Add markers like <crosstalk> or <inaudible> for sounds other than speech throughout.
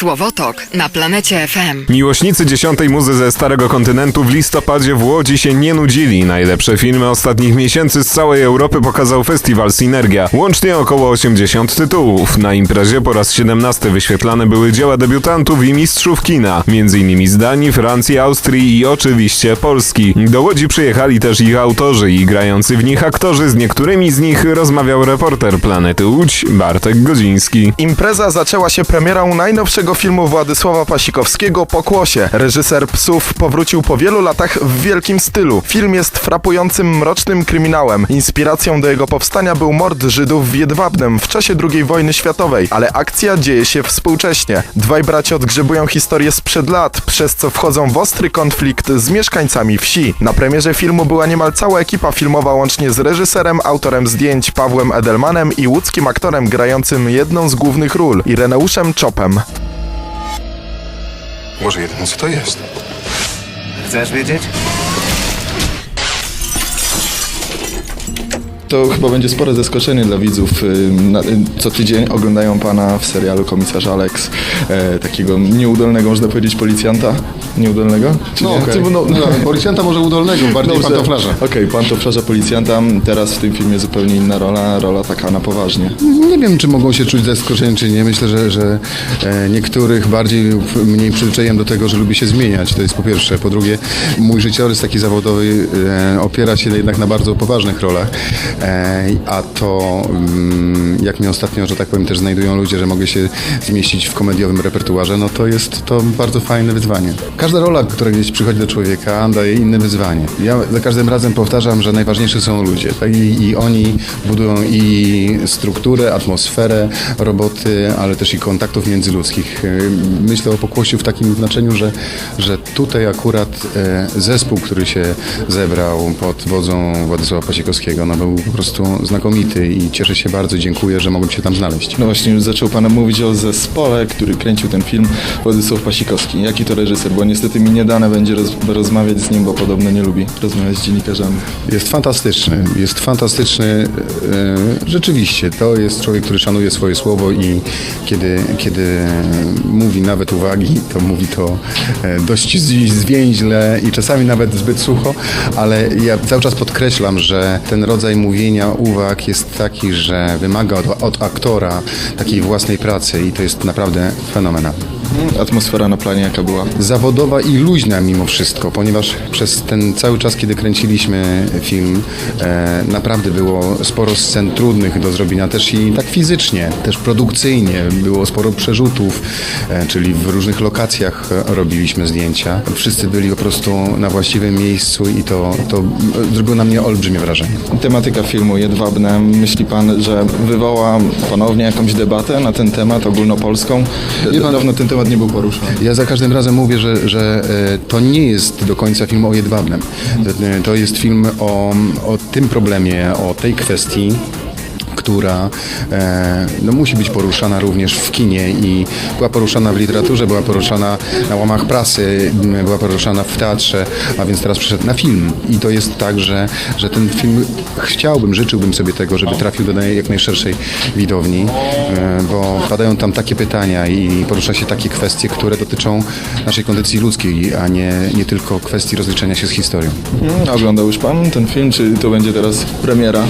Słowotok na planecie FM. Miłośnicy dziesiątej muzy ze Starego Kontynentu w listopadzie w Łodzi się nie nudzili. Najlepsze filmy ostatnich miesięcy z całej Europy pokazał festiwal Synergia. Łącznie około 80 tytułów. Na imprezie po raz 17 wyświetlane były dzieła debiutantów i mistrzów kina, m.in. z Danii, Francji, Austrii i oczywiście Polski. Do Łodzi przyjechali też ich autorzy i grający w nich aktorzy. Z niektórymi z nich rozmawiał reporter Planety Łódź Bartek Godziński. Impreza zaczęła się premierą najnowszego filmu Władysława Pasikowskiego Pokłosie. Reżyser Psów powrócił po wielu latach w wielkim stylu. Film jest frapującym mrocznym kryminałem. Inspiracją do jego powstania był mord Żydów w Jedwabnem w czasie II wojny światowej, ale akcja dzieje się współcześnie. Dwaj bracia odgrzebują historię sprzed lat, przez co wchodzą w ostry konflikt z mieszkańcami wsi. Na premierze filmu była niemal cała ekipa filmowa łącznie z reżyserem, autorem zdjęć Pawłem Edelmanem i łódzkim aktorem grającym jedną z głównych ról, Ireneuszem Czopem. Może jedyne co to jest? Chcesz wiedzieć? To chyba będzie spore zaskoczenie dla widzów. Y, y, Co tydzień oglądają pana w serialu Komisarz Alex, e, takiego nieudolnego, można powiedzieć, policjanta. Nieudolnego? Czy No, nie? okej. Ty- No, <laughs> policjanta może udolnego, bardziej Dobrze. pantoflarza. Okej, pantoflarza policjanta. Teraz w tym filmie zupełnie inna rola, rola taka na poważnie. Nie wiem, czy mogą się czuć zaskoczeni, czy nie. Myślę, że, że e, niektórych bardziej lub mniej przyzwyczaiłem do tego, że lubi się zmieniać. To jest po pierwsze. Po drugie, mój życiorys taki zawodowy e, opiera się jednak na bardzo poważnych rolach. A to, mm, jak mnie ostatnio, że tak powiem, też znajdują ludzie, że mogę się zmieścić w komediowym repertuarze, no to jest to bardzo fajne wyzwanie. Każda rola, która gdzieś przychodzi do człowieka, daje inne wyzwanie. Ja za każdym razem powtarzam, że najważniejsi są ludzie. Tak? I, I oni budują i strukturę, atmosferę roboty, ale też i kontaktów międzyludzkich. Myślę o pokłosiu w takim znaczeniu, że, że tutaj akurat e, zespół, który się zebrał pod wodzą Władysława Pasikowskiego, no był po prostu znakomity i cieszę się bardzo, dziękuję, że mogłem się tam znaleźć. No właśnie, już zaczął pan mówić o zespole, który kręcił ten film, Władysław Pasikowski. Jaki to reżyser? Bo niestety mi nie dane będzie roz, rozmawiać z nim, bo podobno nie lubi rozmawiać z dziennikarzami. Jest fantastyczny, jest fantastyczny. e, Rzeczywiście, to jest człowiek, który szanuje swoje słowo i kiedy, kiedy mówi nawet uwagi, to mówi to e, dość zwięźle i czasami nawet zbyt sucho, ale ja cały czas podkreślam, że ten rodzaj mówienia uwag jest taki, że wymaga od, od aktora takiej własnej pracy i to jest naprawdę fenomenalne Atmosfera na planie jaka była? zawodowa i luźna mimo wszystko, ponieważ przez ten cały czas, kiedy kręciliśmy film, e, naprawdę było sporo scen trudnych do zrobienia, też i tak fizycznie, też produkcyjnie. Było sporo przerzutów, e, czyli w różnych lokacjach robiliśmy zdjęcia. Wszyscy byli po prostu na właściwym miejscu i to, to zrobiło na mnie olbrzymie wrażenie. Tematyka filmu Jedwabne. Myśli pan, że wywoła ponownie jakąś debatę na ten temat ogólnopolską? Wie pan- Dawno ten temat nie był poruszany. Ja za każdym razem mówię, że, że e, to nie jest do końca film o Jedwabnem. E, To jest film o, o tym problemie, o tej kwestii która e, no, musi być poruszana również w kinie i była poruszana w literaturze, była poruszana na łamach prasy, była poruszana w teatrze, a więc teraz przyszedł na film. I to jest tak, że, że ten film chciałbym, życzyłbym sobie tego, żeby trafił do jak najszerszej widowni, e, bo padają tam takie pytania i porusza się takie kwestie, które dotyczą naszej kondycji ludzkiej, a nie, nie tylko kwestii rozliczenia się z historią. Hmm, oglądał już pan ten film, czy to będzie teraz premiera?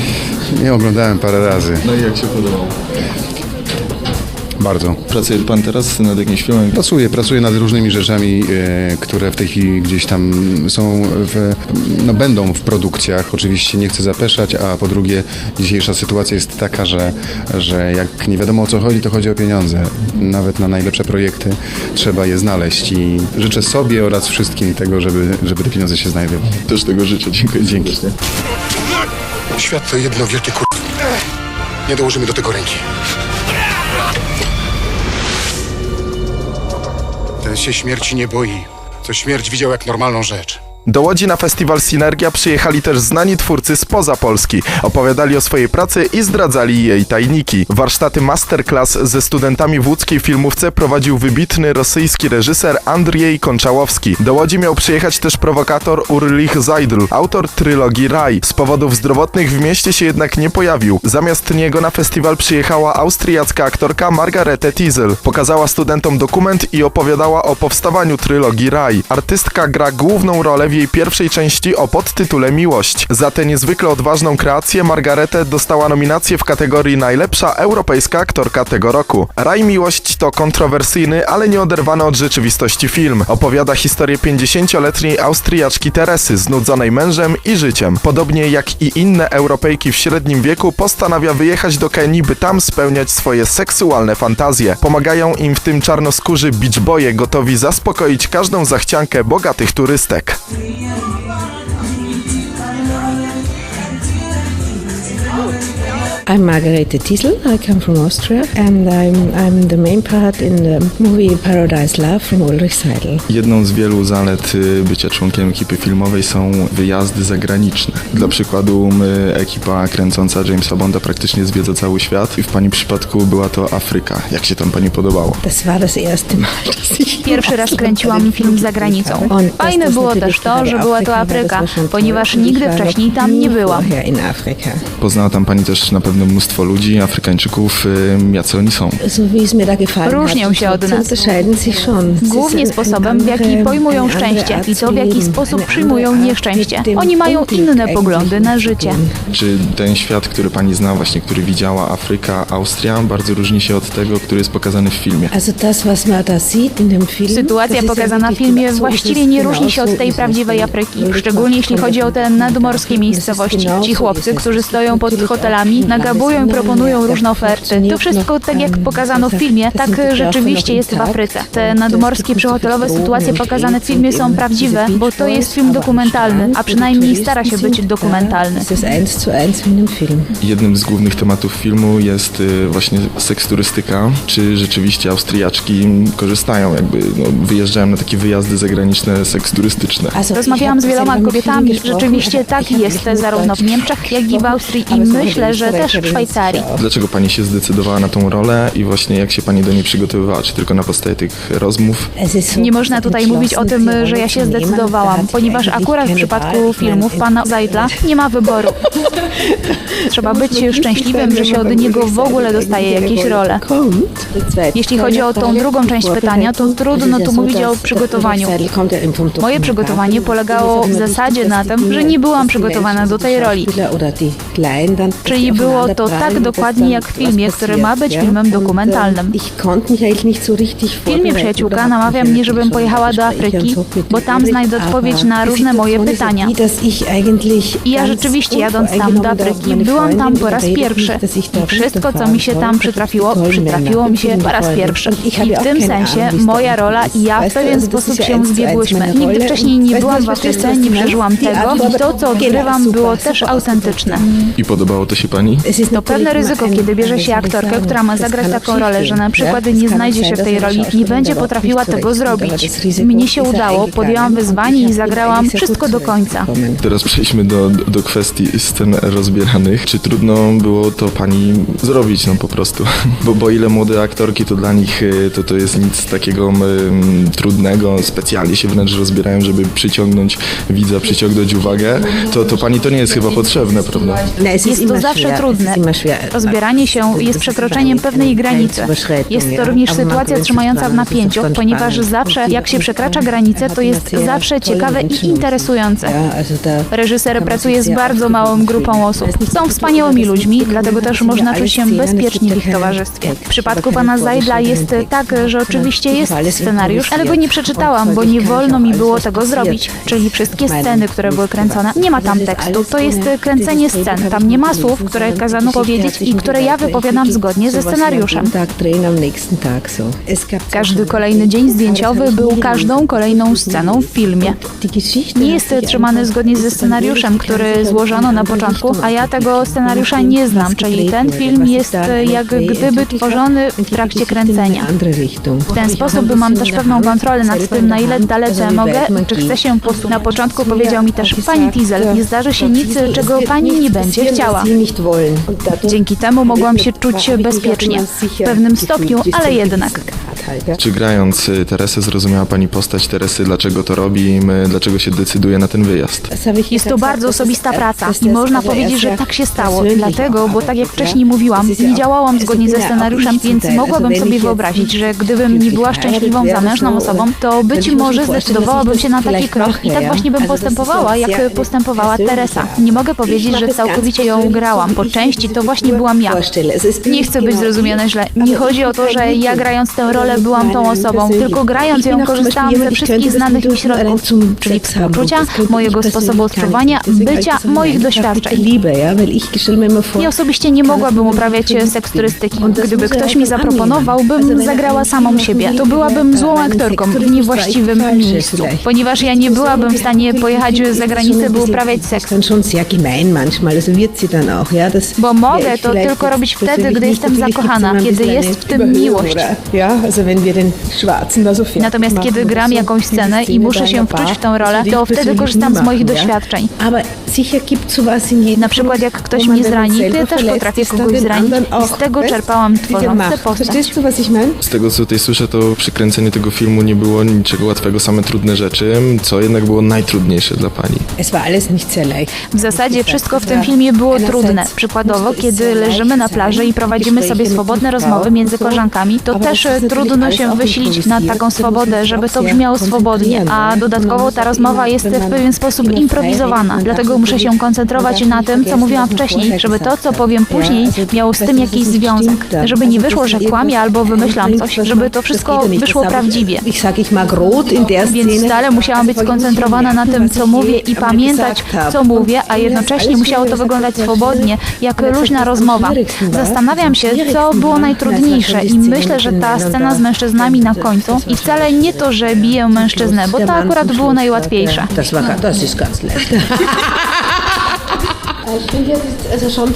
Nie oglądałem parę razy. No i jak się podobał? Bardzo. Pracuje pan teraz nad jakimś filmem? Pracuję, pracuję nad różnymi rzeczami, e, które w tej chwili gdzieś tam są, w, no będą w produkcjach. Oczywiście nie chcę zapeszać, a po drugie dzisiejsza sytuacja jest taka, że, że jak nie wiadomo o co chodzi, to chodzi o pieniądze. Nawet na najlepsze projekty trzeba je znaleźć i życzę sobie oraz wszystkim tego, żeby, żeby te pieniądze się znajdowały. Też tego życzę. Dziękuję. Dzięki. Świat to jedno wielkie kur... Nie dołożymy do tego ręki. Ten się śmierci nie boi. Co śmierć widział jak normalną rzecz. Do Łodzi na festiwal Synergia przyjechali też znani twórcy spoza Polski. Opowiadali o swojej pracy i zdradzali jej tajniki. Warsztaty masterclass ze studentami w łódzkiej filmówce prowadził wybitny rosyjski reżyser Andrzej Konczałowski. Do Łodzi miał przyjechać też prowokator Urlich Zajdl, autor trylogii Raj. Z powodów zdrowotnych w mieście się jednak nie pojawił. Zamiast niego na festiwal przyjechała austriacka aktorka Margarete Tiesel. Pokazała studentom dokument i opowiadała o powstawaniu trylogii Raj. Artystka gra główną rolę w jej pierwszej części o podtytule Miłość. Za tę niezwykle odważną kreację Margaretę dostała nominację w kategorii Najlepsza Europejska Aktorka tego roku. Raj Miłość to kontrowersyjny, ale nieoderwany od rzeczywistości film. Opowiada historię 50-letniej Austriaczki Teresy, znudzonej mężem i życiem. Podobnie jak i inne Europejki w średnim wieku, postanawia wyjechać do Kenii, by tam spełniać swoje seksualne fantazje. Pomagają im w tym czarnoskórzy beach boye gotowi zaspokoić każdą zachciankę bogatych turystek. Oh. I'm Margarete Tiesel. I come from Austria, and I'm I'm the main part in the movie Paradise Love from Ulrich Seidel. Jedną z wielu zalet y, bycia członkiem ekipy filmowej są wyjazdy zagraniczne. Dla przykładu my, ekipa kręcąca Jamesa Bonda praktycznie zwiedza cały świat i w Pani przypadku była to Afryka. Jak się tam Pani podobało? Das war das erste Mal, <laughs> dass ich Pierwszy raz kręciłam film za granicą. Fajne było też to, że była to Afryka, ponieważ nigdy wcześniej tam nie byłam. Poznała tam Pani też na pewno mnóstwo ludzi, Afrykańczyków, y, jacy oni są. Różnią się od nas. Głównie sposobem, w jaki pojmują szczęście i to, w jaki sposób przyjmują nieszczęście. Oni mają inne poglądy na życie. Czy ten świat, który Pani zna, właśnie który widziała Afryka, Austria, bardzo różni się od tego, który jest pokazany w filmie? Sytuacja pokazana w filmie właściwie nie różni się od tej prawdziwej Afryki, szczególnie jeśli chodzi o te nadmorskie miejscowości. Ci chłopcy, którzy stoją pod hotelami, nagabują i proponują różne oferty. To wszystko, tak jak pokazano w filmie, tak rzeczywiście jest w Afryce. Te nadmorskie przyhotelowe sytuacje pokazane w filmie są prawdziwe, bo to jest film dokumentalny, a przynajmniej stara się być dokumentalny. Jednym z głównych tematów filmu jest y, właśnie seksturystyka. Czy rzeczywiście Austriaczki korzystają, jakby no, wyjeżdżają na takie wyjazdy zagraniczne seksturystyczne? Also, Rozmawiałam z wieloma kobietami. Rzeczywiście tak jest, zarówno w Niemczech, jak i w Austrii i myślę, że też w Szwajcarii. Dlaczego pani się zdecydowała na tą rolę i właśnie jak się pani do niej przygotowywała? Czy tylko na podstawie tych rozmów? Nie można tutaj mówić o tym, że ja się zdecydowałam, ponieważ akurat w przypadku filmów pana Zajdla nie ma wyboru. Trzeba być szczęśliwym, że się od niego w ogóle dostaje jakieś role. Jeśli chodzi o tą drugą część pytania, to trudno tu mówić o przygotowaniu. Moje przygotowanie polegało w zasadzie na tym, że nie byłam przygotowana do tej roli. Czyli było to tak dokładnie jak w filmie, który ma być filmem dokumentalnym. W filmie Przyjaciółka namawia mnie, żebym pojechała do Afryki, bo tam znajdę odpowiedź na różne moje pytania. I ja rzeczywiście jadąc tam do Afryki, byłam tam po raz pierwszy. I wszystko, co mi się tam przytrafiło, przytrafiło mi się po raz pierwszy. I w tym sensie moja rola i ja w pewien sposób się zbiegłyśmy. Nigdy wcześniej nie byłam w Afryce, nie przeżyłam tego i to, co odgrywam, było też autentyczne. I podobało to się pani? To pewne ryzyko, kiedy bierze się aktorkę, która ma zagrać taką rolę, że na przykład nie znajdzie się w tej roli, nie będzie potrafiła tego zrobić. Mnie się udało, podjęłam wyzwanie i zagrałam wszystko do końca. Teraz przejdźmy do, do kwestii scen rozbieranych. Czy trudno było to pani zrobić, no po prostu? <laughs> Bo, bo ile młode aktorki, to dla nich y, to, to jest nic takiego trudnego, specjalnie się wręcz rozbierają, żeby przyciągnąć widza, przyciągnąć uwagę. To, to pani to nie jest chyba potrzebne, prawda? Jest to zawsze trudne. Rozbieranie się jest przekroczeniem pewnej granicy. Jest to również sytuacja trzymająca w napięciu, ponieważ zawsze jak się przekracza granicę, to jest zawsze ciekawe i interesujące. Reżyser pracuje z bardzo małą grupą osób. Są wspaniałymi ludźmi, dlatego też można czuć się bezpiecznie w ich towarzystwie. W przypadku pana Zajdla jest tak, że oczywiście jest scenariusz, ale go nie przeczytałam, bo nie wolno mi było tego zrobić. Czyli wszystkie sceny, które były kręcone, nie ma tam tekstu. To jest kręcenie scen. Tam nie ma słów, które kazano powiedzieć i które ja wypowiadam zgodnie ze scenariuszem. Każdy kolejny dzień zdjęciowy był każdą kolejną sceną w filmie. Nie jest trzymany zgodnie ze scenariuszem, który złożono na początku, a ja tego scenariusza nie znam, czyli ten film jest jak gdyby tworzony w trakcie kręcenia. W ten sposób mam też pewną kontrolę nad tym, na ile dalece mogę, czy chcę się posunąć. Na początku powiedział mi też, pani Diesel, nie zdarzy się nic, czego pani nie będzie. chciała. Dzięki temu mogłam się czuć bezpiecznie. W pewnym stopniu, ale jednak. Czy grając y, Teresę zrozumiała pani postać Teresy, dlaczego to robi, dlaczego się decyduje na ten wyjazd? Jest to bardzo osobista praca i można powiedzieć, że tak się stało. Dlatego, bo tak jak wcześniej mówiłam, nie działałam zgodnie ze scenariuszem, więc mogłabym sobie wyobrazić, że gdybym nie była szczęśliwą, zamężną osobą, to być może zdecydowałabym się na taki krok i tak właśnie bym postępowała, jak postępowała Teresa. Nie mogę powiedzieć, że całkowicie ją grałam. Po części to właśnie byłam ja. Nie chcę być zrozumiane źle. Nie chodzi o to, że ja grając tę rolę byłam tą osobą, tylko grając ją korzystałam ze wszystkich znanych mi środków, czyli współczucia, mojego sposobu odczuwania, bycia, moich doświadczeń. Ja osobiście nie mogłabym uprawiać seksturystyki. Gdyby ktoś mi zaproponował, bym zagrała samą siebie. To byłabym złą aktorką w niewłaściwym miejscu. Ponieważ ja nie byłabym w stanie pojechać za granicę, by uprawiać seks. Bo mogę to tylko robić wtedy, gdy jestem zakochana, kiedy jest w tym miłość. Natomiast kiedy gram jakąś scenę i muszę się wczuć w tą rolę, to wtedy korzystam z moich doświadczeń. Na przykład jak ktoś mnie zrani, to ja też potrafię kogoś zranić i z tego czerpałam tworząc tę postać. Z tego co tutaj słyszę, to przy kręceniu tego filmu nie było niczego łatwego, same trudne rzeczy, co jednak było najtrudniejsze dla pani. W zasadzie wszystko w tym filmie było trudne. Przykładowo, kiedy leżymy na plaży i prowadzimy sobie swobodne rozmowy między koleżankami, to też e, trudno się wysilić na taką swobodę, żeby to brzmiało swobodnie, a dodatkowo ta rozmowa jest w pewien sposób improwizowana. Dlatego muszę się koncentrować na tym, co mówiłam wcześniej, żeby to, co powiem później, miało z tym jakiś związek. Żeby nie wyszło, że kłamię albo wymyślam coś, żeby to wszystko wyszło prawdziwie. Więc stale musiałam być skoncentrowana na tym, co mówię i pamiętać, co mówię, a jednocześnie musiało to wyglądać swobodnie, jak luźna rozmowa. Zastanawiam się, co było najtrudniejsze i myślę, że ta scena z mężczyznami na końcu i wcale nie to, że biję mężczyznę, bo to akurat było najłatwiejsze.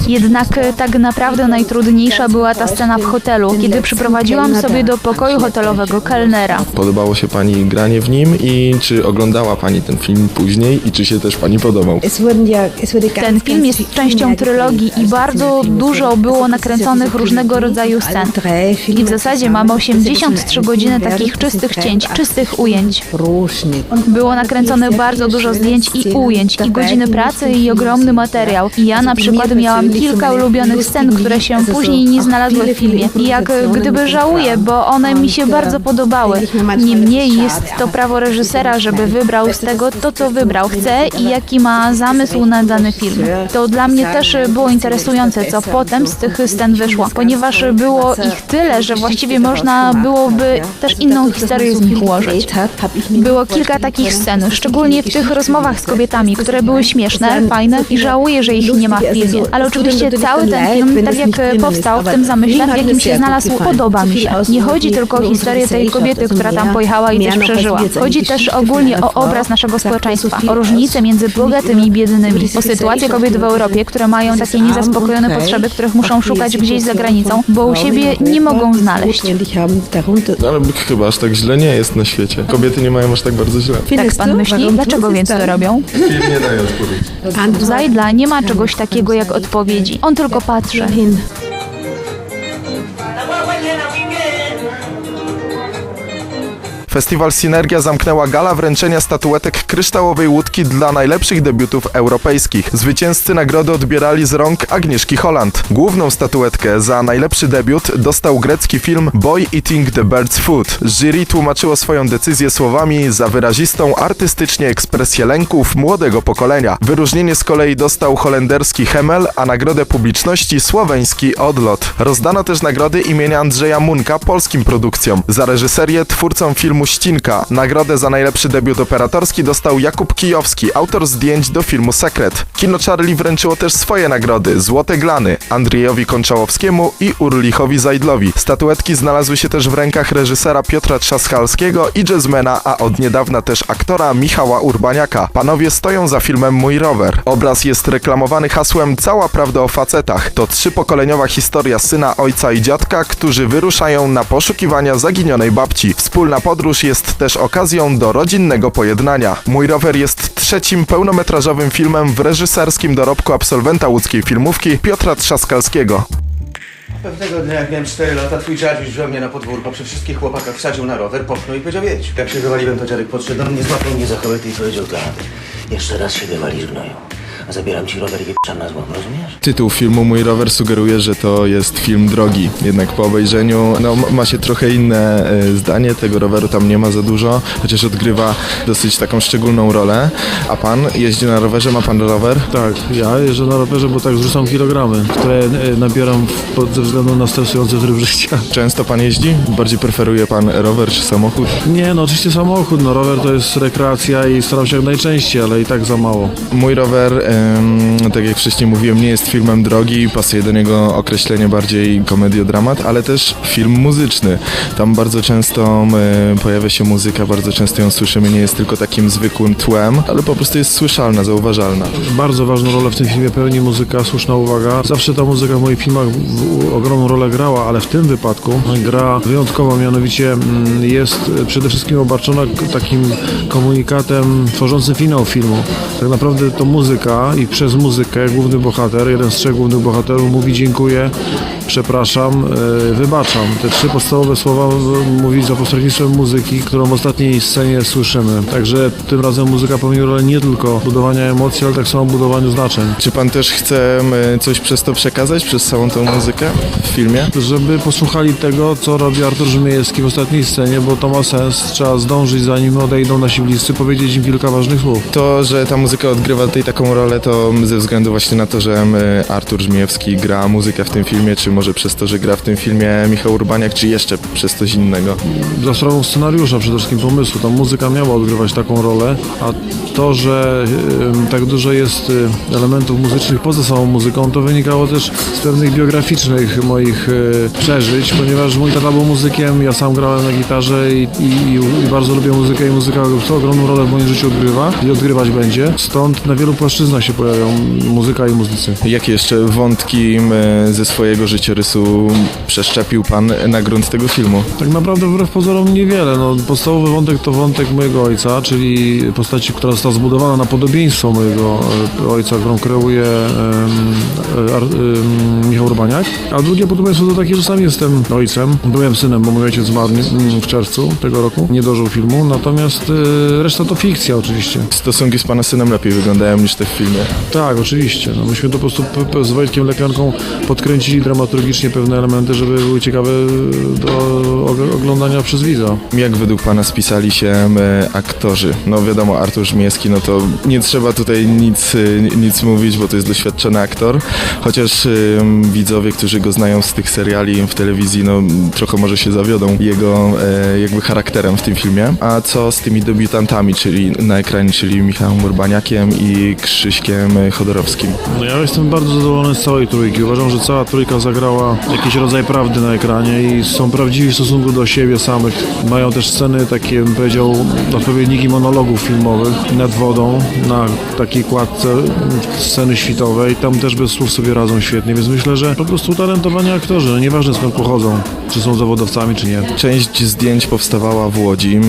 Jednak e, tak naprawdę najtrudniejsza była ta scena w hotelu, kiedy przyprowadziłam sobie do pokoju hotelowego kelnera. Podobało się pani granie w nim i czy oglądała pani ten film później i czy się też pani podobał? Ten film jest częścią trylogii i bardzo dużo było nakręconych różnego rodzaju scen. I w zasadzie mamy 83 godziny takich czystych cięć, czystych ujęć. Było nakręcone bardzo dużo zdjęć i ujęć, i godziny pracy, i ogromny materiał. I ja na przykład miałam kilka ulubionych scen, które się później nie znalazły w filmie. I jak gdyby żałuję, bo one mi się bardzo podobały. Niemniej jest to prawo reżysera, żeby wybrał z tego to, co wybrał chce i jaki ma zamysł na dany film. To dla mnie też było interesujące, co potem z tych scen wyszło, ponieważ było ich tyle, że właściwie można byłoby też inną historię z nich ułożyć. Było kilka takich scen, szczególnie w tych rozmowach z kobietami, które były śmieszne, fajne i żałuję, że ich nie ma w filmie. Ale oczywiście cały ten film, tak jak powstał w tym zamyśle, w jakim się znalazł, podoba mi się. Nie chodzi tylko o historię tej kobiety, która tam pojechała i coś przeżyła. Chodzi też ogólnie o obraz naszego społeczeństwa, o różnice między bogatymi i biednymi, o sytuację kobiet w Europie, które mają takie niezaspokojone potrzeby, których muszą szukać gdzieś za granicą, bo u siebie nie mogą znaleźć. No, Ale chyba aż tak źle nie jest na świecie. Kobiety nie mają aż tak bardzo źle. Tak pan myśli? Dlaczego więc to robią? Film nie daje odpowiedzi. Zajdla nie ma czegoś takiego jak odpowiedzi. On tylko patrzy. Festiwal Synergia zamknęła gala wręczenia statuetek kryształowej łódki dla najlepszych debiutów europejskich. Zwycięzcy nagrody odbierali z rąk Agnieszki Holland. Główną statuetkę za najlepszy debiut dostał grecki film Boy Eating the Bird's Food. Jury tłumaczyło swoją decyzję słowami za wyrazistą artystycznie ekspresję lęków młodego pokolenia. Wyróżnienie z kolei dostał holenderski Hemel, a nagrodę publiczności słoweński Odlot. Rozdano też nagrody imienia Andrzeja Munka polskim produkcjom. Za reżyserię twórcom filmu filmu Ścinka. Nagrodę za najlepszy debiut operatorski dostał Jakub Kijowski, autor zdjęć do filmu Sekret. Kino Charlie wręczyło też swoje nagrody, Złote Glany, Andrzejowi Konczałowskiemu i Urlichowi Zajdlowi. Statuetki znalazły się też w rękach reżysera Piotra Trzaskhalskiego i jazzmena, a od niedawna też aktora Michała Urbaniaka. Panowie stoją za filmem Mój Rower. Obraz jest reklamowany hasłem Cała prawda o facetach. To trzypokoleniowa historia syna, ojca i dziadka, którzy wyruszają na poszukiwania zaginionej babci. Wspólna podróż jest też okazją do rodzinnego pojednania. Mój Rower jest trzecim pełnometrażowym filmem w reżyserskim dorobku absolwenta łódzkiej filmówki Piotra Trzaskalskiego. Pewnego dnia, jak miałem 4 lata, twój dziadziuś wziął mnie na podwórko, przy wszystkich chłopakach wsadził na rower, popchnął i powiedział jedź. Jak się wywaliłem, to dziadek podszedł do mnie, złapał mnie za choletę i powiedział tak. Jeszcze raz się wywalisz gnoju. A zabieram ci rower i wyprzam na złom, rozumiesz? Tytuł filmu Mój rower sugeruje, że to jest film drogi. Jednak po obejrzeniu no, ma się trochę inne e, zdanie. Tego roweru tam nie ma za dużo, chociaż odgrywa dosyć taką szczególną rolę. A pan jeździ na rowerze, ma pan rower? Tak, ja jeżdżę na rowerze, bo tak zrzucam kilogramy, które e, nabieram w- pod, ze względu na stresujący tryb życia. Często pan jeździ? Bardziej preferuje pan rower czy samochód? Nie, no oczywiście samochód, no rower to jest rekreacja i staram się jak najczęściej, ale i tak za mało. Mój rower, tak jak wcześniej mówiłem, nie jest filmem drogi, pasuje do niego określenie bardziej komediodramat, ale też film muzyczny. Tam bardzo często pojawia się muzyka, bardzo często ją słyszymy, nie jest tylko takim zwykłym tłem, ale po prostu jest słyszalna, zauważalna. Bardzo ważną rolę w tym filmie pełni muzyka, słuszna uwaga. Zawsze ta muzyka w moich filmach ogromną rolę grała, ale w tym wypadku gra wyjątkowo, mianowicie mm, jest przede wszystkim obarczona takim komunikatem tworzącym finał filmu. Tak naprawdę to muzyka i przez muzykę główny bohater, jeden z trzech głównych bohaterów mówi dziękuję, przepraszam, e, wybaczam. Te trzy podstawowe słowa e, mówi za pośrednictwem muzyki, którą w ostatniej scenie słyszymy. Także tym razem muzyka pełni rolę nie tylko budowania emocji, ale tak samo budowaniu znaczeń. Czy pan też chce coś przez to przekazać, przez całą tą muzykę w filmie? Żeby posłuchali tego, co robi Artur Rzymejewski w ostatniej scenie, bo to ma sens. Trzeba zdążyć, zanim odejdą nasi bliscy, powiedzieć im kilka ważnych słów. To, że ta muzyka odgrywa tutaj taką rolę, to ze względu właśnie na to, że Artur Żmijewski gra muzykę w tym filmie, czy może przez to, że gra w tym filmie Michał Urbaniak, czy jeszcze przez coś innego? Za sprawą scenariusza, przede wszystkim pomysłu. Ta muzyka miała odgrywać taką rolę, a to, że tak dużo jest y, elementów muzycznych poza samą muzyką, to wynikało też z pewnych biograficznych moich y, przeżyć, ponieważ mój tata był muzykiem, ja sam grałem na gitarze i, i, i bardzo lubię muzykę i muzyka co ogromną rolę w moim życiu odgrywa i odgrywać będzie. Stąd na wielu płaszczyznach się pojawią muzyka i muzycy. Jakie jeszcze wątki e, ze swojego życiorysu przeszczepił pan na grunt tego filmu? Tak naprawdę wbrew pozorom niewiele. No, podstawowy wątek to wątek mojego ojca, czyli postaci, która została zbudowana na podobieństwo mojego e, ojca, którą kreuje Michał Urbaniak. A drugie podobieństwo to takie, że sam jestem ojcem. Byłem synem, bo mój ojciec zmarł w czerwcu tego roku. Nie dożył filmu, natomiast e, reszta to fikcja oczywiście. Stosunki z pana synem lepiej wyglądają niż te w filmie. Tak, oczywiście. No, myśmy to po prostu z Wojtkiem Lepianką podkręcili dramaturgicznie pewne elementy, żeby były ciekawe do og- oglądania przez widza. Jak według pana spisali się e, aktorzy? No wiadomo, Artur Żmijewski, no to nie trzeba tutaj nic, e, nic mówić, bo to jest doświadczony aktor, chociaż e, widzowie, którzy go znają z tych seriali w telewizji, no trochę może się zawiodą jego jakby charakterem w tym filmie. A co z tymi debiutantami, czyli na ekranie, czyli Michałem Urbaniakiem i Krzyśkiem Chodorowskim? No ja jestem bardzo zadowolony z całej trójki. Uważam, że cała trójka zagrała jakiś rodzaj prawdy na ekranie i są prawdziwi w stosunku do siebie samych. Mają też sceny takie, bym powiedział, odpowiedniki monologów filmowych nad wodą, na takiej kładce sceny świtowej. Tam też bez słów sobie radzą świetnie, więc myślę, że po prostu utalentowani aktorzy, no nieważne skąd pochodzą, czy są zawodowcami, czy nie. Część zdjęć powstawała w Łodzi.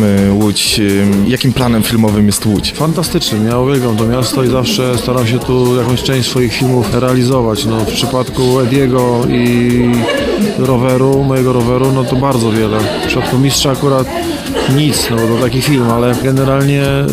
Łódź, jakim planem filmowym jest Łódź? Fantastycznym. Ja uwielbiam to miasto i zawsze staram się tu jakąś część swoich filmów realizować. No, w przypadku Ediego i roweru, mojego roweru, no to bardzo wiele. W przypadku Mistrza akurat nic, no bo to taki film, ale generalnie e,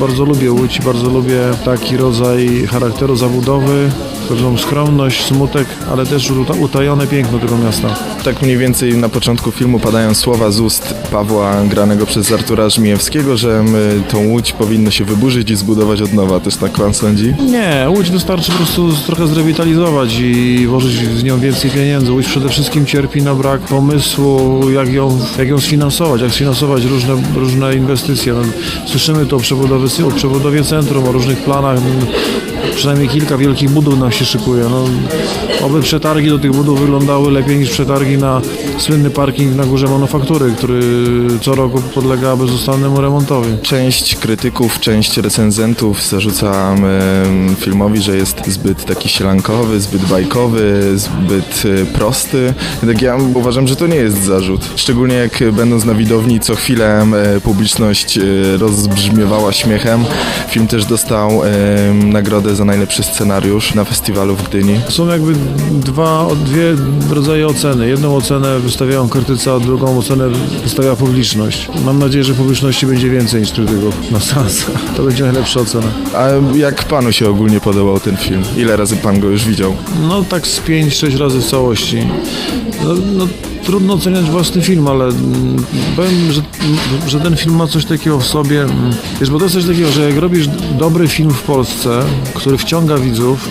bardzo lubię Łódź bardzo lubię taki rodzaj charakteru zabudowy pewną skromność, smutek, ale też uta- utajone piękno tego miasta. Tak mniej więcej na początku filmu padają słowa z ust Pawła, granego przez Artura Żmijewskiego, że my, tą łódź powinno się wyburzyć i zbudować od nowa. Też tak pan sądzi? Nie, Łódź wystarczy po prostu trochę zrewitalizować i włożyć w nią więcej pieniędzy. Łódź przede wszystkim cierpi na brak pomysłu, jak ją, jak ją sfinansować, jak sfinansować różne, różne inwestycje. No, słyszymy tu o przebudowie, o przebudowie centrum, o różnych planach. Przynajmniej kilka wielkich budów nam się szykuje. No, oby przetargi do tych budów wyglądały lepiej niż przetargi na słynny parking na górze manufaktury, który co roku podlega bezustannemu remontowi. Część krytyków, część recenzentów zarzuca filmowi, że jest zbyt taki sielankowy, zbyt bajkowy, zbyt e, prosty. Tak ja uważam, że to nie jest zarzut. Szczególnie jak będąc na widowni co chwilę publiczność e, rozbrzmiewała śmiechem. Film też dostał nagrodę za najlepszy scenariusz na festiwalu w Gdyni. Są jakby dwa, dwie rodzaje oceny. Jedną ocenę wystawiają krytycy, a drugą ocenę wystawia publiczność. Mam nadzieję, że publiczności będzie więcej niż krytyków na seansach. <laughs> To będzie najlepsza ocena. A jak panu się ogólnie podobał ten film? Ile razy pan go już widział? No tak z 5-6 razy w całości. No, no, trudno oceniać własny film, ale mm, powiem, że, że ten film ma coś takiego w sobie. mm, Wiesz, bo to jest coś takiego, że jak robisz dobry film w Polsce, który wciąga widzów,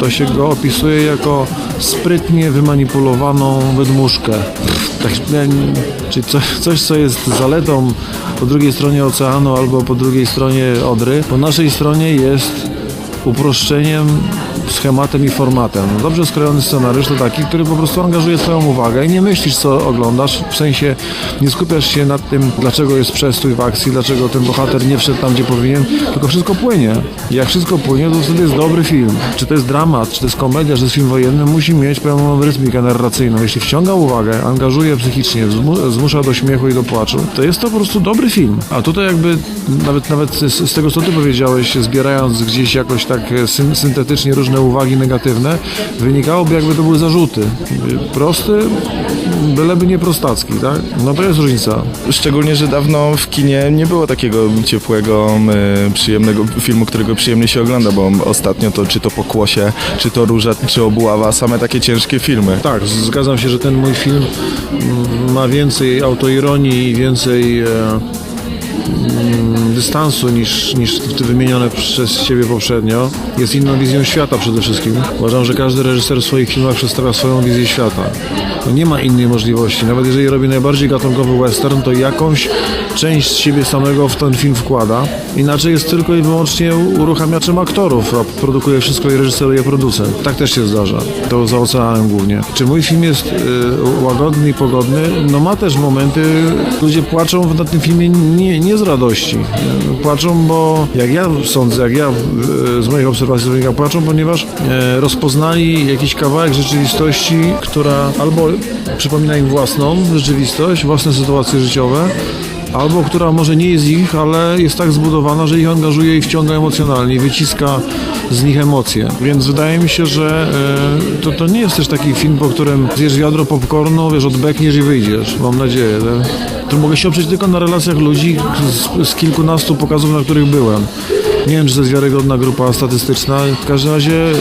to się go opisuje jako sprytnie wymanipulowaną wydmuszkę. Tak, czyli coś, coś, co jest zaletą po drugiej stronie oceanu albo po drugiej stronie Odry. Po naszej stronie jest uproszczeniem, schematem i formatem. No Dobrze skrojony scenariusz to taki, który po prostu angażuje Twoją uwagę i nie myślisz, co oglądasz, w sensie nie skupiasz się nad tym, dlaczego jest przestój w akcji, dlaczego ten bohater nie wszedł tam, gdzie powinien, tylko wszystko płynie. I jak wszystko płynie, to wtedy jest dobry film. Czy to jest dramat, czy to jest komedia, czy to jest film wojenny, musi mieć pełną rytmikę narracyjną. Jeśli wciąga uwagę, angażuje psychicznie, zmu- zmusza do śmiechu i do płaczu, to jest to po prostu dobry film. A tutaj jakby nawet nawet z, z tego, co ty powiedziałeś, zbierając gdzieś jakoś tak syn, syntetycznie różne uwagi negatywne, wynikałoby jakby to były zarzuty. Prosty, byleby nie prostacki, tak? No to jest różnica. Szczególnie, że dawno w kinie nie było takiego ciepłego, przyjemnego filmu, którego przyjemnie się ogląda, bo ostatnio to czy to Pokłosie, czy to Róża, czy Obława, same takie ciężkie filmy. Tak, zgadzam się, że ten mój film mm, ma więcej autoironii i więcej e, mm, dystansu niż, niż te wymienione przez Ciebie poprzednio. Jest inną wizją świata przede wszystkim. Uważam, że każdy reżyser w swoich filmach przedstawia swoją wizję świata. No nie ma innej możliwości. Nawet jeżeli robi najbardziej gatunkowy western, to jakąś część z siebie samego w ten film wkłada. Inaczej jest tylko i wyłącznie uruchamiaczem aktorów, a produkuje wszystko i reżyseruje producent. Tak też się zdarza. To za oceanem głównie. Czy mój film jest y, łagodny i pogodny? No ma też momenty, ludzie płaczą na tym filmie nie, nie z radości. Y, Płaczą, bo jak ja sądzę, jak ja y, z moich obserwacji wynika, płaczą, ponieważ y, rozpoznali jakiś kawałek rzeczywistości, która albo przypomina im własną rzeczywistość, własne sytuacje życiowe, albo która może nie jest ich, ale jest tak zbudowana, że ich angażuje i wciąga emocjonalnie, wyciska z nich emocje. Więc wydaje mi się, że e, to, to nie jest też taki film, po którym zjesz wiadro popcornu, wiesz, odbekniesz i wyjdziesz. Mam nadzieję. Tak? To mogę się oprzeć tylko na relacjach ludzi z, z kilkunastu pokazów, na których byłem. Nie wiem, czy to jest wiarygodna grupa statystyczna. W każdym razie e,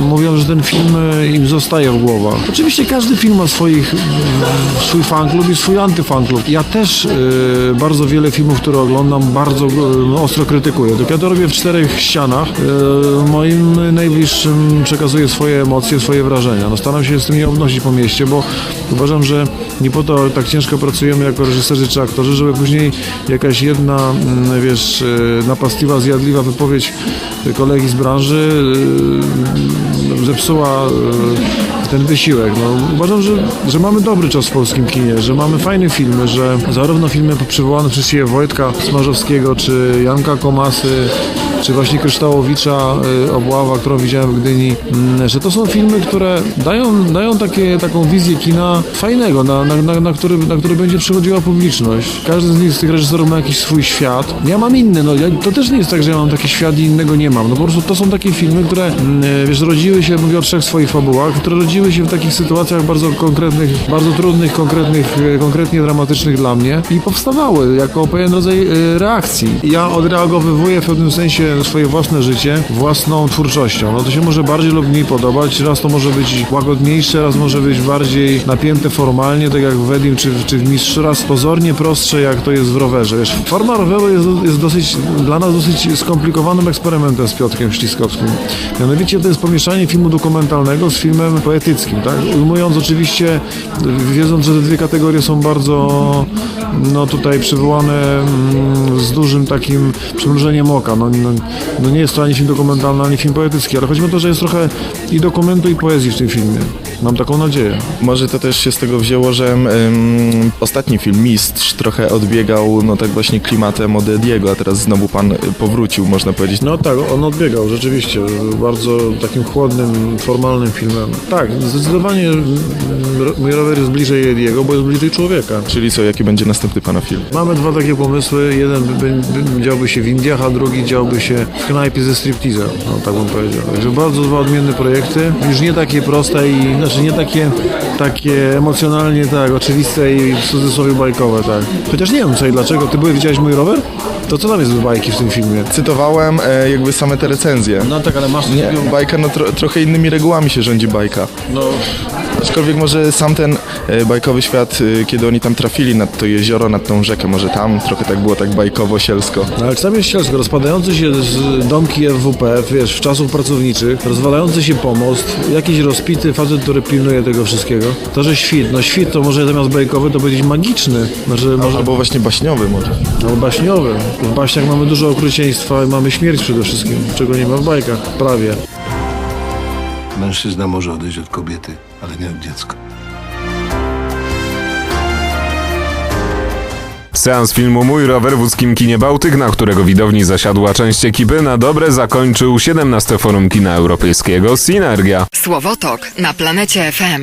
mówią, że ten film e, im zostaje w głowach. Oczywiście każdy film ma swoich, e, swój fanklub i swój antyfanklub. Ja też e, bardzo wiele filmów, które oglądam, bardzo e, ostro krytykuję. Tylko ja to robię w czterech ścianach. E, moim najbliższym przekazuję swoje emocje, swoje wrażenia. No, staram się z tym nie obnosić po mieście, bo uważam, że nie po to tak ciężko pracujemy jako reżyserzy czy aktorzy, żeby później jakaś jedna, mm, wiesz, napastliwa, zjadliwa wypowiedź kolegi z branży e, zepsuła e, ten wysiłek. No, uważam, że, że mamy dobry czas w polskim kinie, że mamy fajne filmy, że zarówno filmy przywołane przez siebie Wojtka Smarzowskiego, czy Janka Komasy, czy właśnie Kryształowicza y, Obława, którą widziałem w Gdyni, mm, że to są filmy, które dają, dają takie, taką wizję kina fajnego, na, na, na, na, który, na który będzie przychodziła publiczność. Każdy z nich, z tych reżyserów ma jakiś swój świat. Ja mam inny, no ja, to też nie jest tak, że ja mam taki świat i innego nie mam. No po prostu to są takie filmy, które, mm, wiesz, rodziły się, mówię o trzech swoich fabułach, które rodziły się w takich sytuacjach bardzo konkretnych, bardzo trudnych, konkretnych, e, konkretnie dramatycznych dla mnie i powstawały jako pewien rodzaj e, reakcji. Ja odreagowywuję w pewnym sensie swoje, własne życie własną twórczością. No to się może bardziej lub mniej podobać. Raz to może być łagodniejsze, raz może być bardziej napięte formalnie, tak jak w Wedim czy, czy w Mistrzu, raz pozornie prostsze, jak to jest w rowerze. Wiesz, forma roweru jest, jest dosyć, dla nas dosyć skomplikowanym eksperymentem z Piotrkiem Śliskowskim. Mianowicie to jest pomieszanie filmu dokumentalnego z filmem poetyckim, tak? Ujmując oczywiście, wiedząc, że te dwie kategorie są bardzo no tutaj przywołane mm, z dużym takim przymrużeniem oka. No, no, no nie jest to ani film dokumentalny, ani film poetycki, ale chodzi o to, że jest trochę i dokumentu, i poezji w tym filmie. Mam taką nadzieję. Może to też się z tego wzięło, że ym, ostatni film, Mistrz, trochę odbiegał no tak właśnie klimatem od Diego, a teraz znowu pan y, powrócił, można powiedzieć. No tak, on odbiegał rzeczywiście, bardzo takim chłodnym, formalnym filmem. Tak, zdecydowanie mój rower jest bliżej Ediego, bo jest bliżej człowieka. Czyli co, jaki będzie następny pana film? Mamy dwa takie pomysły. Jeden by, by, by działby się w Indiach, a drugi działby się w knajpie ze stripteasem. No tak bym powiedział. Także bardzo dwa odmienne projekty. Już nie takie proste i znaczy nie takie, takie emocjonalnie tak oczywiste i w cudzysłowie bajkowe, tak. Chociaż nie wiem co i dlaczego. Ty byłeś widziałeś mój rower? To co tam jest w bajki w tym filmie? Cytowałem e, jakby same te recenzje. No tak, ale masz Nie, bajka, no tro, trochę innymi regułami się rządzi bajka. no, Aczkolwiek może sam ten e, bajkowy świat, e, kiedy oni tam trafili nad to jezioro, nad tą rzekę, może tam trochę tak było tak bajkowo, sielsko. No ale tam jest cielsko, rozpadające się z domki FWP, wiesz, w czasów pracowniczych, rozwalający się pomost, jakiś rozpity facet, który pilnuje tego wszystkiego. To, że świt, no świt to może zamiast bajkowy to powiedzieć magiczny, znaczy może Albo właśnie baśniowy może. albo baśniowy. W baśniach mamy dużo okrucieństwa i mamy śmierć przede wszystkim, czego nie ma w bajkach, prawie. Mężczyzna może odejść od kobiety, ale nie od dziecka. Seans filmu Mój rower w łódzkim kinie Bałtyk, na którego widowni zasiadła część ekipy, na dobre zakończył 17 Forum Kina Europejskiego Synergia. Słowotok na planecie FM.